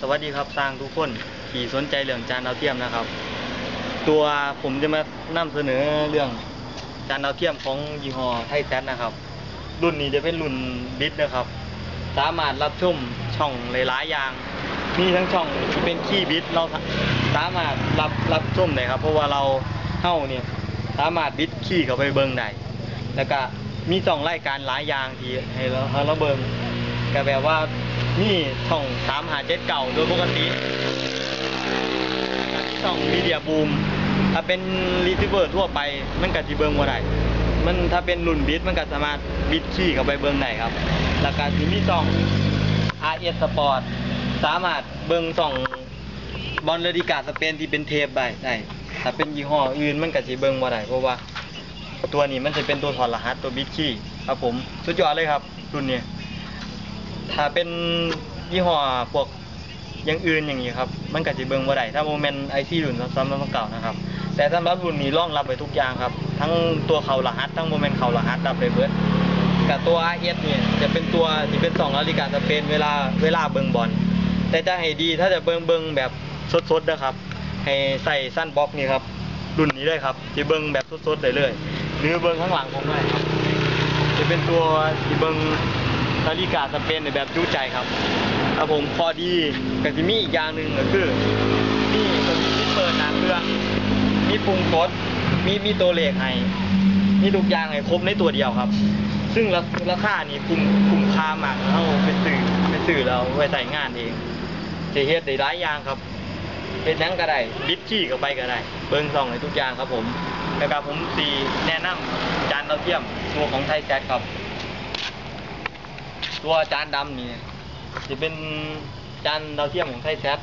สวัสดีครับสร้างทุกคนที่สนใจเรื่องจานดาวเทียมนะครับ ตัวผมจะมานำเสนอเรื่องจานดาวเทียมของยี่ห้อไทยแซนะครับ รุ่นนี้จะเป็นรุ่นบิดนะครับ สามารถรับชมช่องหลายๆอย่าง มีทั้งช่องที่เป็นคีย์บิดเราสามารถรับรับชมได้ครับ เพราะว่าเราเข้าเนี่ยสามารถบิดคีย์เข้าไปเบิ่งได้แล้วก็มีช่องรายการหลายอย่างที่ให้เราให้เราเบิ่งก็แบบว่า มีช่องสามหาเจ็ดเก่าโดยปกติช่องมีเดียบูมถ้าเป็นรีซิเวอร์ทั่วไป มันก็สิเบิ่งบ่ได้มันถ้าเป็นรุ่นบิดมันก็สามารถบิดขี้เข้าไปเบิ่งได้ครับ แล้วก็สิมีช่อง RS Sport สามารถเบิ่งช่องบอลเลดิกาสเปนที่เป็นเทปได้ได้ถ้าเป็นยี่ห้ออื่นมันก็สิเบิ่งบ่ได้เพราะว่า ตัวนี้มันจะเป็นตัวถอดรหัสตัวบิดขี้ครับผม สุดยอดเลยครับ รุ่นนี้ ถ้าเป็นยี่ห้อพวกอย่างอื่นอย่างนี้ครับ มันก็สิเบิ่งบ่ได้ถ้าโมเมนต์ไอซีรุ่นซ้ำๆเก่านะครับ แต่สำหรับรุ่นนี้รองรับไปทุกอย่างครับ ทั้งตัวเขารหัสทั้งโมเมนต์เขารหัสรับไปเบิดกับตัว RS เนี่ยจะเป็นตัวที่เป็น2นาฬิกาสเปนเวลาเวลาเบิ่งบอลแต่จะให้ดีถ้าจะเบิ่งเบิ่งแบบสดๆนะครับ ให้ใส่สั้นบล็อกนี่ครับ รุ่นนี้เลยครับที่เบิ่งแบบสดๆได้เลยหรือเบิ่งข้างหลังผมเลยครับ จะเป็นตัวที่เบิ่ง นาฬิกาสเปนในแบบจูใจครับครับผมพอดีกับที่มีอีกอย่างหนึ่งก็คือมีตัวมีที่เปิดหนังเรื่อง มีปรุงรสมีมีตัวเลขให้มีทุกอย่างให้ครบในตัวเดียวครับ ซึ่งราราคานี่คุ้มคุ้มค่ามากเราไปซื้อไปซื้อแล้วไว้ใส่งานเองจะเฮ็ดได้หลายอย่างครับเฮ็ดหยังก็ได้บิดขี้ก็ไปก็ได้เบิ่งส่องให้ทุกอย่างครับผมแล้วก็ผมสีแนะนำจานดาวเทียมตัวของไทยแซดครับ ตัวจานดำนี่จะเป็นจานดาวเทียมของไทยแซด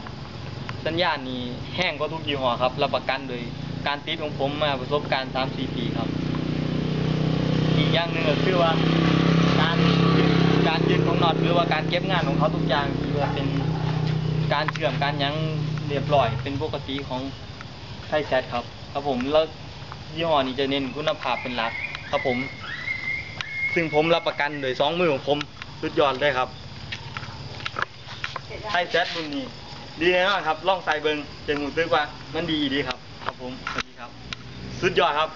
สัญญาณนี้แห้งก็ทุกยี่ห้อครับรับประกันโดยการติดของผมมาประสบการณ์3 4ปีครับ อีกอย่างหนึ่งก็คือว่าการยึดการยึดของน็อตหรือว่าการเก็บงานของเขาทุกอย่างที่ว่าเป็นการเชื่อมการยั้งเรียบร้อย เป็นปกติของไทยแซดครับ ครับผมแล้วยี่ห้อนี้จะเน้นคุณภาพเป็นหลัก ครับผม ซึ่งผมรับประกันโดยสองมือของผม สุดยอดเลยครับไทแซดรุ่นนี้ดีแน่นอนครับล่องใส่เบิงจะหูซึกว่า มันดีดีครับ ครับผมสวัสดีครับ สุดยอดครับ